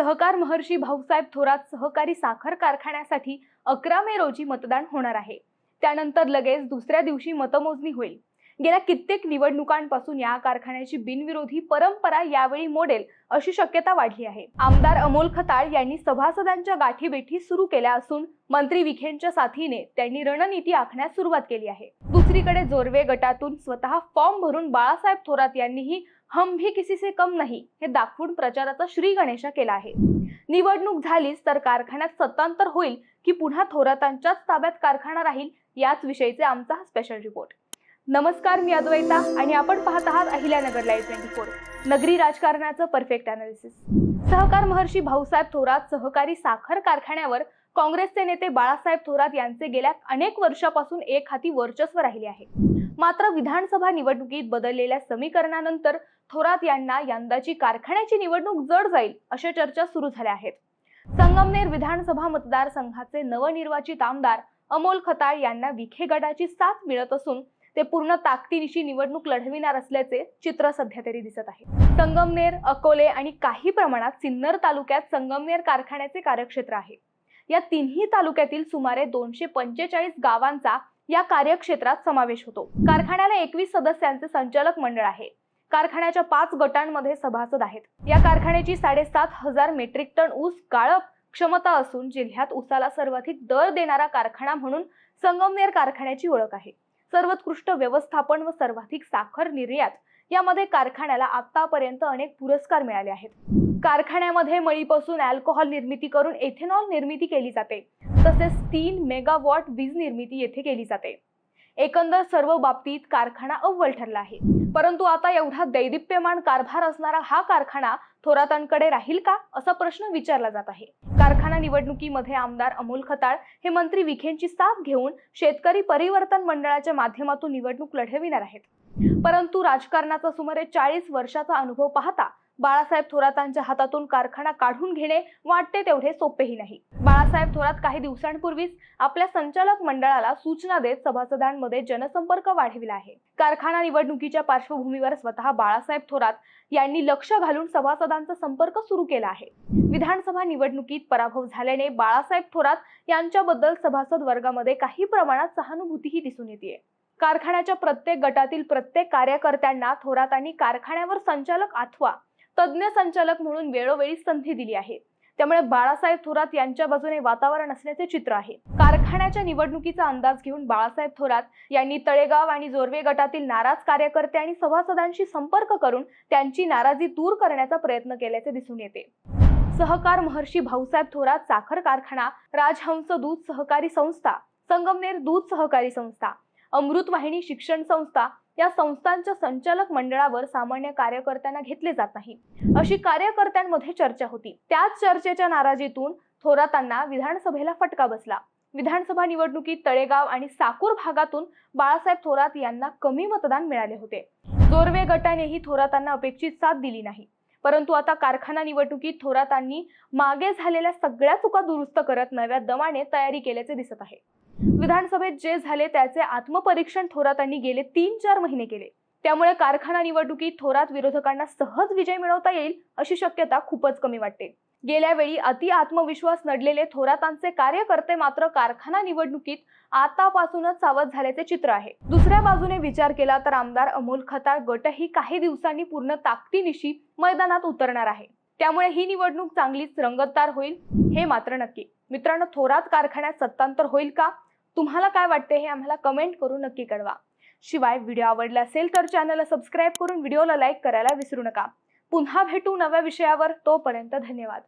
सहकार महर्षी भाऊसाहेब थोरात सहकारी साखर कारखान्यासाठी अकरा मे रोजी मतदान होणार आहे. त्यानंतर लगेच दुसऱ्या दिवशी मतमोजणी होईल. गेल्या कित्येक निवडणुकांपासून या कारखान्याची बिनविरोधी परंपरा यावेळी मोडेल अशी शक्यता वाढली आहे. आमदार अमोल खताळ यांनी सभासदांच्या गाठीबेठी सुरू केल्या असून मंत्री विखेंच्या साथीने त्यांनी रणनीती आखण्यास सुरुवात केली आहे. दुसरीकडे जोरवे गटातून स्वतः फॉर्म भरून बाळासाहेब थोरात यांनीही हम भी किसी से कम नाही हे दाखवून प्रचाराचा श्री गणेशा केला आहे. निवडणूक झालीच तर कारखान्यात सत्तांतर होईल की पुन्हा थोरातांच्याच ताब्यात कारखाना राहील याच विषयीचे आमचा हा स्पेशल रिपोर्ट नमस्कार मी अद्वैता आणि आपण पाहत आहात अहिल्यानगर लाईव्ह ट्वेंटी फोर नगरी राजकारणाचं परफेक्ट अनालिसिस सहकार महर्षी भाऊसाहेब थोरात सहकारी साखर कारखान्यावर काँग्रेसचे नेते बाळासाहेब थोरात यांचे गेल्या अनेक वर्षापासून एक हाती वर्चस्व राहिले आहे. मात्र विधानसभा निवडणुकीत बदललेल्या समीकरणानंतर थोरात यांना यंदाची कारखान्याची निवडणूक जड जाईल अशा चर्चा सुरू झाल्या आहेत. संगमनेर विधानसभा मतदारसंघाचे नवनिर्वाचित आमदार अमोल खताळ यांना विखे गटाची साथ मिळत असून ते पूर्ण ताकदीनिशी निवडणूक लढविणार असल्याचे चित्र सध्या तरी दिसत आहे. संगमनेर अकोले आणि काही प्रमाणात सिन्नर तालुक्यात संगमनेर कारखान्याचे कार्यक्षेत्र आहे. या तिन्ही तालुक्यातील सुमारे दोनशे पंचेचाळीस गावांचा या कार्यक्षेत्रात समावेश होतो. कारखान्याला एकवीस सदस्यांचे संचालक मंडळ आहे. कारखान्याच्या पाच गटांमध्ये सभासद आहेत. या कारखान्याची साडेसात हजार मेट्रिक टन ऊस गाळप क्षमता असून जिल्ह्यात ऊसाला सर्वाधिक दर देणारा कारखाना म्हणून संगमनेर कारखान्याची ओळख आहे. सर्वोत्कृष्ट व्यवस्थापन व सर्वाधिक साखर निर्यात यामध्ये कारखान्याला आतापर्यंत अनेक पुरस्कार मिळाले आहेत. कारखान्यामध्ये मळीपासून अल्कोहोल निर्मिती करून एथेनॉल निर्मिती केली जाते. तसेच तीन मेगावॉट वीज निर्मिती येथे केली जाते. एकंदर सर्व बाबतीत कारखाना अव्वल ठरला आहे. परंतु आता एवढा दैदिप्यमान कारभार असणारा हा कारखाना थोरातांकडे राहील का? असा प्रश्न विचारला जात आहे. कारखाना निवडणुकीमध्ये आमदार अमोल खताळ हे मंत्री विखेंची साथ घेऊन शेतकरी परिवर्तन मंडळाच्या माध्यमातून निवडणूक लढविणार आहेत. परंतु राजकारणाचा सुमारे चाळीस वर्षाचा अनुभव पाहता बाळासाहेब थोरातांच्या हातातून कारखाना काढून घेणे वाटते तेवढे सोपेही नाही. बाळासाहेब थोरात काही दिवसांपूर्वीच आपल्या संचालक मंडळाला सूचना देत सभासदांमध्ये जनसंपर्क वाढविला आहे. कारखाना निवडणुकीच्या पार्श्वभूमीवर स्वतः बाळासाहेब थोरात यांनी लक्ष घालून सभासदांचा संपर्क सुरू केला आहे. विधानसभा निवडणुकीत पराभव झाल्याने बाळासाहेब थोरात यांच्याबद्दल सभासद वर्गामध्ये काही प्रमाणात सहानुभूतीही दिसून येते कारखान्याच्या प्रत्येक गटातील प्रत्येक कार्यकर्त्यांना थोरातांनी कारखान्यावर संचालक अथवा तज्ज्ञ संचालक म्हणून वेळोवेळी संधी दिली आहे. त्यामुळे बाळासाहेब थोरात यांच्या बाजूने वातावरण असल्याचे चित्र आहे. कारखान्याच्या निवडणुकीचा अंदाज घेऊन बाळासाहेब थोरात यांनी तळेगाव आणि जोरवे गटातील नाराज कार्यकर्ते आणि सभासदांशी संपर्क करून त्यांची नाराजी दूर करण्याचा प्रयत्न केल्याचे दिसून येते. सहकार महर्षी भाऊसाहेब थोरात साखर कारखाना राजहंस दूध सहकारी संस्था संगमनेर दूध सहकारी संस्था अमृत वाहिनी शिक्षण संस्था या संस्थांच्या संचालक मंडळावर सामान्य कार्यकर्त्यांना घेतले जात नाही. अशी कार्यकर्त्यांमध्ये चर्चा होती. त्याच चर्चेच्या नाराजीतून थोरातांना विधानसभेला फटका बसला. विधानसभा निवडणुकीत तळेगाव आणि साकूर भागातून बाळासाहेब थोरात यांना कमी मतदान मिळाले होते. जोरवे गटानेही थोरातांना अपेक्षित साथ दिली नाही. परंतु आता कारखाना निवडणुकीत थोरातांनी मागे झालेल्या सगळ्या चुका दुरुस्त करत नव्या दमाने तयारी केल्याचे दिसत आहे. विधानसभेत जे झाले त्याचे आत्मपरीक्षण थोरातांनी गेले तीन चार महिने केले. त्यामुळे कारखाना निवडणुकीत थोरात विरोधकांना सहज विजय मिळवता येईल अशी शक्यता खूपच कमी वाटते. गेल्या वेळी अति आत्मविश्वास नडलेले थोरातांचे कार्यकर्ते मात्र कारखाना निवडणुकीत आतापासूनच सावध झाल्याचे चित्र आहे. दुसऱ्या बाजूने विचार केला तर आमदार अमोल खताळ गटही काही दिवसांनी पूर्ण ताकदीनिशी मैदानात उतरणार आहे. त्यामुळे ही निवडणूक चांगलीच रंगतदार होईल हे मात्र नक्की. मित्रांनो थोरात कारखान्यात सत्तांतर होईल का? तुम्हाला काय वाटते हे आम्हाला कमेंट करून नक्की कळवा. शिवाय व्हिडिओ आवडला असेल तर चॅनलला सबस्क्राईब करून व्हिडिओला लाईक करायला विसरू नका. पुन्हा भेटू नव्या विषयावर तोपर्यंत धन्यवाद.